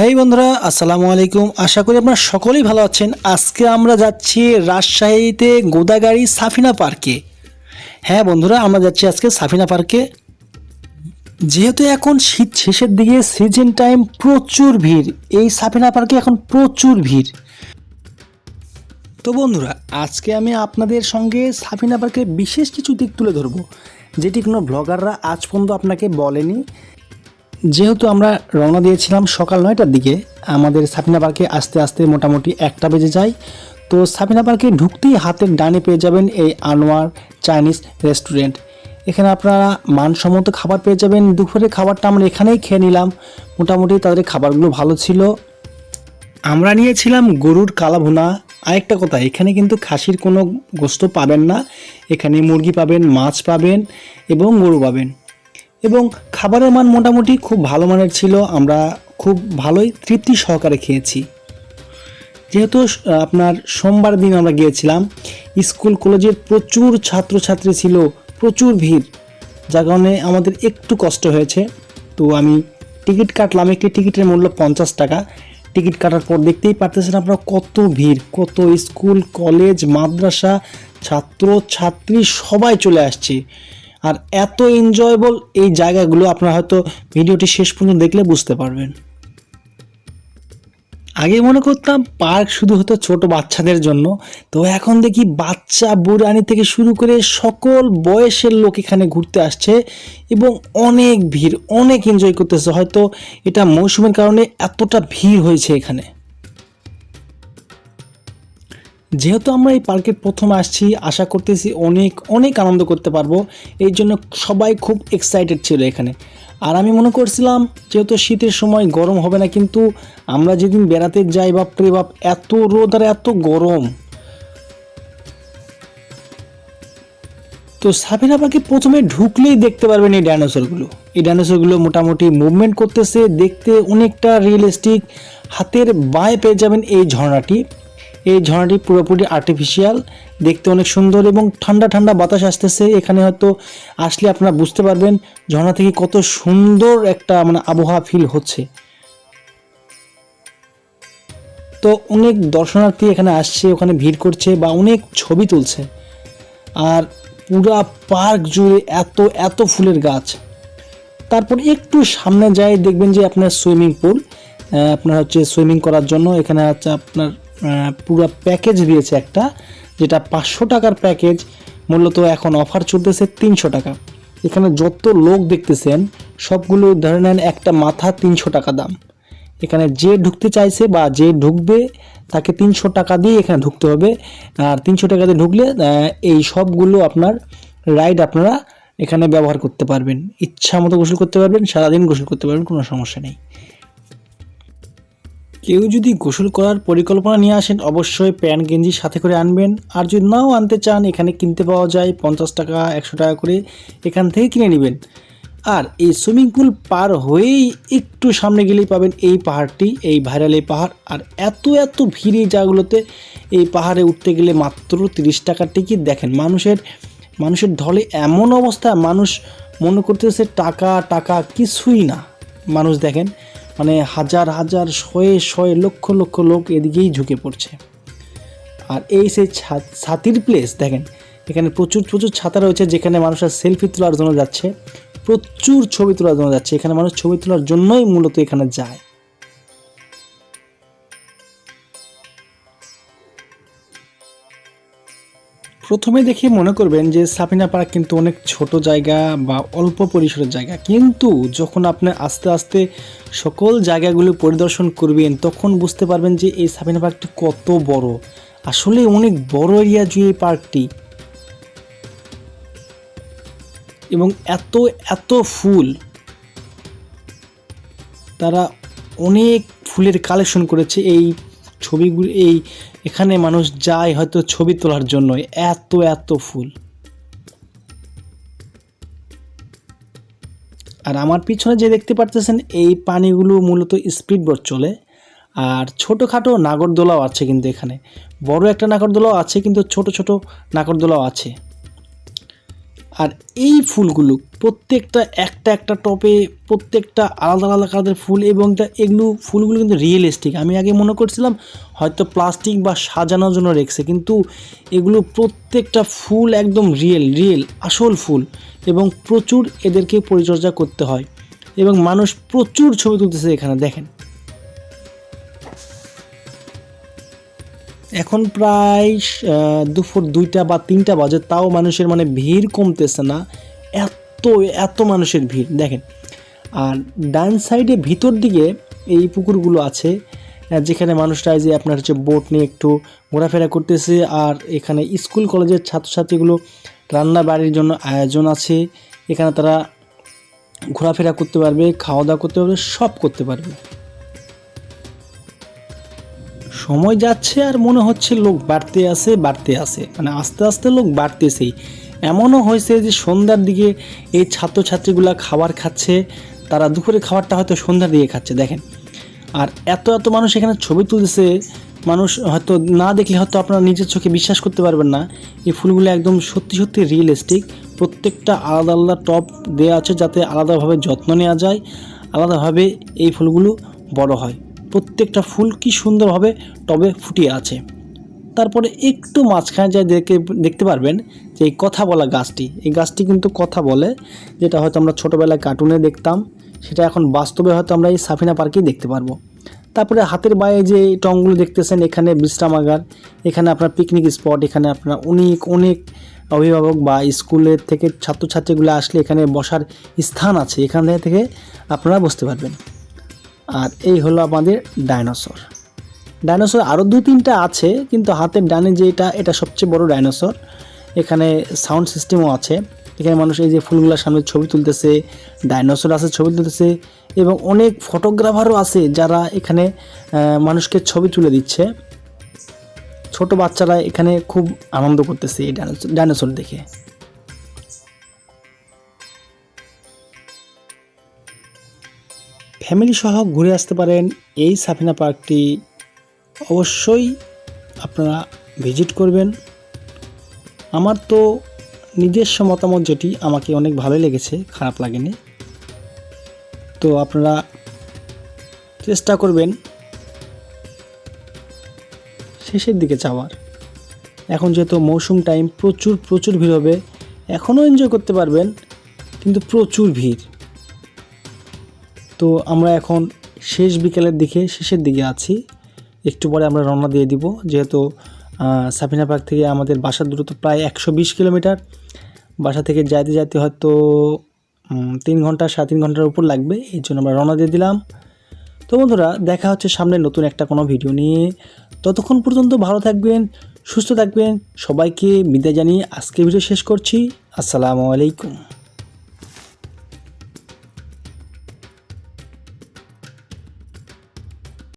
হেই বন্ধুরা, আসসালামু আলাইকুম। আশা করি আপনারা সকলেই ভালো আছেন। আজকে আমরা যাচ্ছি রাজশাহীতে গোদাগাড়ি সাফিনা পার্কে। হ্যাঁ বন্ধুরা, আমরা যাচ্ছি আজকে সাফিনা পার্কে। যেহেতু এখন শীত শেষের দিকে, সিজন টাইম প্রচুর ভিড়। এই সাফিনা পার্কে এখন প্রচুর ভিড়। তো বন্ধুরা, আজকে আমি আপনাদের সঙ্গে সাফিনা পার্কের বিশেষ কিছু দিক তুলে ধরবো। যেটি কোনো ব্লগাররা আজ পর্যন্ত আপনাকে বলেনি। যেহেতু আমরা রওনা দিয়েছিলাম সকাল নয়টার দিকে, আমাদের সাফিনা পার্কে আস্তে আস্তে মোটামুটি একটা বেজে যায়। তো সাফিনা পার্কে ঢুকতেই হাতের ডানে পেয়ে যাবেন এই আনোয়ার চাইনিজ রেস্টুরেন্ট। এখানে আপনারা মানসম্মত খাবার পেয়ে যাবেন। দুপুরের খাবারটা আমরা এখানেই খেয়ে নিলাম। মোটামুটি তাদের খাবারগুলো ভালো ছিল। আমরা নিয়েছিলাম গরুর কালা ভুনা আরেকটা কথা, এখানে কিন্তু খাসির কোনো গোস্ত পাবেন না। এখানে মুরগি পাবেন, মাছ পাবেন এবং গরু পাবেন। এবং খাবারের মান মোটামুটি খুব ভালো মানের ছিল, আমরা খুব ভালোই তৃপ্তি সহকারে খেয়েছি। যেহেতু আপনার সোমবার দিন আমরা গিয়েছিলাম, স্কুল কলেজের প্রচুর ছাত্রছাত্রী ছিল, প্রচুর ভিড়, যার কারণে আমাদের একটু কষ্ট হয়েছে। তো আমি টিকিট কাটলাম, একটি টিকিটের মূল্য পঞ্চাশ টাকা। টিকিট কাটার পর দেখতেই পারতেছেন আপনারা কত ভিড়, কত স্কুল, কলেজ, মাদ্রাসা ছাত্র ছাত্রী সবাই চলে আসছে। আর এত এনজয়েবল এই জায়গাগুলো আপনারা হয়তো ভিডিওটি শেষ পর্যন্ত দেখলে বুঝতে পারবেন। আগে মনে করতাম পার্ক শুধু হতো ছোট বাচ্চাদের জন্য, তো এখন দেখি বাচ্চা বুড়ানি থেকে শুরু করে সকল বয়সের লোক এখানে ঘুরতে আসছে এবং অনেক ভিড়, অনেক এনজয় করতেছে। হয়তো এটা মৌসুমের কারণে এতটা ভিড় হয়েছে এখানে। যেহেতু আমরা এই পার্কে প্রথম আসছি, আশা করতেছি অনেক অনেক আনন্দ করতে পারব। এই জন্য সবাই খুব এক্সাইটেড ছিল এখানে। আর আমি মনে করছিলাম, যেহেতু শীতের সময় গরম হবে না, কিন্তু আমরা যেদিন বেড়াতে যাই, বাপরে বাপ, এত রোদ আর এত গরম। তো সাবিনা পাখি প্রথমে ঢুকলেই দেখতে পারবেন এই ডাইনোসরগুলো। এই ডাইনোসরগুলো মোটামুটি মুভমেন্ট করতেছে, দেখতে অনেকটা রিয়েলিস্টিক হাতের বাঁয়ে পেয়ে যাবেন এই ঝর্ণাটি। এই ঝর্ণাটি পুরোপুরি আর্টিফিশিয়াল দেখতে অনেক সুন্দর এবং ঠান্ডা ঠান্ডা বাতাস আসতেছে। এখানে হয়তো আসলে আপনারা বুঝতে পারবেন ঝর্ণা থেকে কত সুন্দর একটা মানে আবহাওয়া ফিল হচ্ছে। তো অনেক দর্শনার্থী এখানে আসছে, ওখানে ভিড় করছে বা অনেক ছবি তুলছে। আর পুরা পার্ক জুড়ে এত এত ফুলের গাছ। তারপর একটু সামনে যাই, দেখবেন যে আপনার সুইমিং পুল আপনার হচ্ছে সুইমিং করার জন্য, এখানে হচ্ছে আপনার পুরো প্যাকেজ দিয়েছে একটা, যেটা পাঁচশো টাকার প্যাকেজ, মূলত এখন অফার চলতেছে তিনশো টাকা। এখানে যত লোক দেখতেছেন, সবগুলো ধরে নেন একটা মাথা তিনশো টাকা দাম। এখানে যে ঢুকতে চাইছে বা যে ঢুকবে, তাকে তিনশো টাকা দিয়ে এখানে ঢুকতে হবে। আর তিনশো টাকা দিয়ে ঢুকলে এই সবগুলো আপনার রাইড আপনারা এখানে ব্যবহার করতে পারবেন। ইচ্ছা মতো গোসল করতে পারবেন, সারাদিন গোসল করতে পারবেন, কোনো সমস্যা নেই। কেউ যদি গোসল করার পরিকল্পনা নিয়ে আসেন, অবশ্যই প্যান্ট, গেঞ্জি সাথে করে আনবেন। আর যদি নাও আনতে চান, এখানে কিনতে পাওয়া যায় পঞ্চাশ টাকা, একশো টাকা করে এখান থেকে কিনে নেবেন। আর এই সুইমিং পুল পার হয়েই একটু সামনে গেলেই পাবেন এই পাহাড়টি, এই ভাইরাল এই পাহাড়। আর এত এত ভিড় এই জায়গাগুলোতে, এই পাহাড়ে উঠতে গেলে মাত্র তিরিশ টাকার টিকিট। দেখেন, মানুষের মানুষের ঢলে এমন অবস্থা, মানুষ মনে করতেছে টাকা টাকা কিছুই না। মানুষ দেখেন মানে হাজার হাজার শয়ে শয়ে লক্ষ লক্ষ লোক এদিকেই ঝুঁকে পড়ছে। আর এই সেই ছাতির প্লেস দেখেন, এখানে প্রচুর প্রচুর ছাতা রয়েছে যেখানে মানুষের সেলফি তোলার জন্য যাচ্ছে। প্রচুর ছবি তোলার জন্য যাচ্ছে। এখানে মানুষ ছবি তোলার জন্যই মূলত এখানে যায়। প্রথমে দেখে মনে করবেন যে সাফিনা পার্ক কিন্তু অনেক ছোট জায়গা বা অল্প পরিসরের জায়গা। কিন্তু যখন আপনি আস্তে আস্তে সকল জায়গাগুলো পরিদর্শন করবেন, তখন বুঝতে পারবেন যে এই সাফিনা পার্কটি কত বড়। আসলে অনেক বড় এরিয়া জুড়ে এই পার্কটি। এবং এত এত ফুল। তারা অনেক ফুলের কালেকশন করেছে। এই ছবিগুলি, এই এখানে মানুষ যায় হয়তো ছবি তোলার জন্য। এত এত ফুল। আর আমার পিছনে যে দেখতে পারতেছেন, এই পানিগুলো মূলত স্পিড বোর্ড চলে। আর ছোটোখাটো নাগরদোলাও আছে কিন্তু এখানে। বড় একটা নাগরদোলাও আছে, কিন্তু ছোট ছোট নাগরদোলাও আছে। আর এই ফুলগুলো প্রত্যেকটা একটা একটা টপে প্রত্যেকটা আলাদা আলাদা কালারের ফুল এবং এগুলো ফুলগুলো কিন্তু রিয়েলিস্টিক আমি আগে মনে করছিলাম হয়তো প্লাস্টিক বা সাজানোর জন্য রেখেছে, কিন্তু এগুলো প্রত্যেকটা ফুল একদম রিয়েল রিয়েল আসল ফুল এবং প্রচুর এদেরকে পরিচর্যা করতে হয় এবং মানুষ প্রচুর ছবি তুলতেছে এখানে, দেখেন। এখন প্রায় দুপুর দুইটা বা তিনটা বাজে, তাও মানুষের মানে ভিড় কমতেছে না। এত এত মানুষের ভিড়, দেখেন। আর ডান সাইডে ভিতর দিকে এই পুকুরগুলো আছে যেখানে মানুষরা যে আপনার হচ্ছে বোট নিয়ে একটু ঘোরাফেরা করতেছে, আর এখানে স্কুল, কলেজের ছাত্রছাত্রীগুলো রান্না বাড়ির জন্য আয়োজন আছে। এখানে তারা ঘোরাফেরা করতে পারবে খাওয়া দাওয়া করতে পারবে, সব করতে পারবে। সময় যাচ্ছে আর মনে হচ্ছে লোক বাড়তে আসে বাড়তে আসে মানে আস্তে আস্তে লোক বাড়তেছেই। এমনও হয়েছে যে সন্ধ্যার দিকে এই ছাত্রছাত্রীগুলা খাবার খাচ্ছে, তারা দুপুরে খাবারটা হয়তো সন্ধ্যার দিকে খাচ্ছে, দেখেন। আর এত এত মানুষ এখানে ছবি তুলছে মানুষ হয়তো না দেখলে হয়তো আপনারা নিজের চোখে বিশ্বাস করতে পারবেন না। এই ফুলগুলো একদম সত্যি সত্যি রিয়েলিস্টিক প্রত্যেকটা আলাদা আলাদা টপ দেওয়া আছে যাতে আলাদাভাবে যত্ন নেওয়া যায়, আলাদাভাবে এই ফুলগুলো বড় হয়। প্রত্যেকটা ফুল কি সুন্দরভাবে টবে ফুটিয়ে আছে। তারপরে একটু মাঝখানে যা দেখে, দেখতে পারবেন যে এই কথা বলা গাছটি। এই গাছটি কিন্তু কথা বলে, যেটা হয়তো আমরা ছোটোবেলায় কার্টুনে দেখতাম, সেটা এখন বাস্তবে হয়তো আমরা এই সাফিনা পার্কেই দেখতে পারব। তারপরে হাতের বাইরে যে টংগুলো দেখতেছেন, এখানে বিশ্রামাগার, এখানে আপনার পিকনিক স্পট এখানে আপনার অনেক অনেক অভিভাবক বা স্কুলের থেকে ছাত্রছাত্রীগুলো আসলে এখানে বসার স্থান আছে। এখান থেকে আপনারা বসতে পারবেন। আর এই হলো আমাদের ডাইনোসর। ডাইনোসর আরও দু তিনটা আছে, কিন্তু হাতের ডানে যেটা এটা এটা সবচেয়ে বড় ডাইনোসর। এখানে সাউন্ড সিস্টেমও আছে। এখানে মানুষ এই যে ফুলগুলোর সামনে ছবি তুলতেছে, ডাইনোসর আছে ছবি তুলতেছে, এবং অনেক ফটোগ্রাফারও আছে যারা এখানে মানুষকে ছবি তুলে দিচ্ছে। ছোট বাচ্চারা এখানে খুব আনন্দ করতেছে এই ডাইনোসর দেখে। ফ্যামিলি সহ ঘুরে আসতে পারেন এই সাফিনা পার্কটি। অবশ্যই আপনারা ভিজিট করবেন। আমার তো নিজস্ব মতামত যেটি, আমাকে অনেক ভালো লেগেছে, খারাপ লাগেনি। তো আপনারা চেষ্টা করবেন শেষের দিকে যাওয়ার। এখন যেহেতু মৌসুম টাইম প্রচুর প্রচুর ভিড় হবে, এখনও এনজয় করতে পারবেন, কিন্তু প্রচুর ভিড়। তো আমরা এখন শেষ বিকেলের দিকে, শেষের দিকে আছি। একটু পরে আমরা রওনা দিয়ে দিব, যেহেতু সাফিনা পার্ক থেকে আমাদের বাসার দূরত্ব প্রায় একশো বিশ কিলোমিটার। বাসা থেকে যাইতে যাইতে হয়তো তিন ঘণ্টা, সাড়ে তিন ঘণ্টার উপর লাগবে, এই জন্য আমরা রওনা দিয়ে দিলাম। তো বন্ধুরা, দেখা হচ্ছে সামনে নতুন একটা কোনো ভিডিও নিয়ে। ততক্ষণ পর্যন্ত ভালো থাকবেন, সুস্থ থাকবেন। সবাইকে বিদায় জানিয়ে আজকে ভিডিও শেষ করছি। আসসালামু আলাইকুম।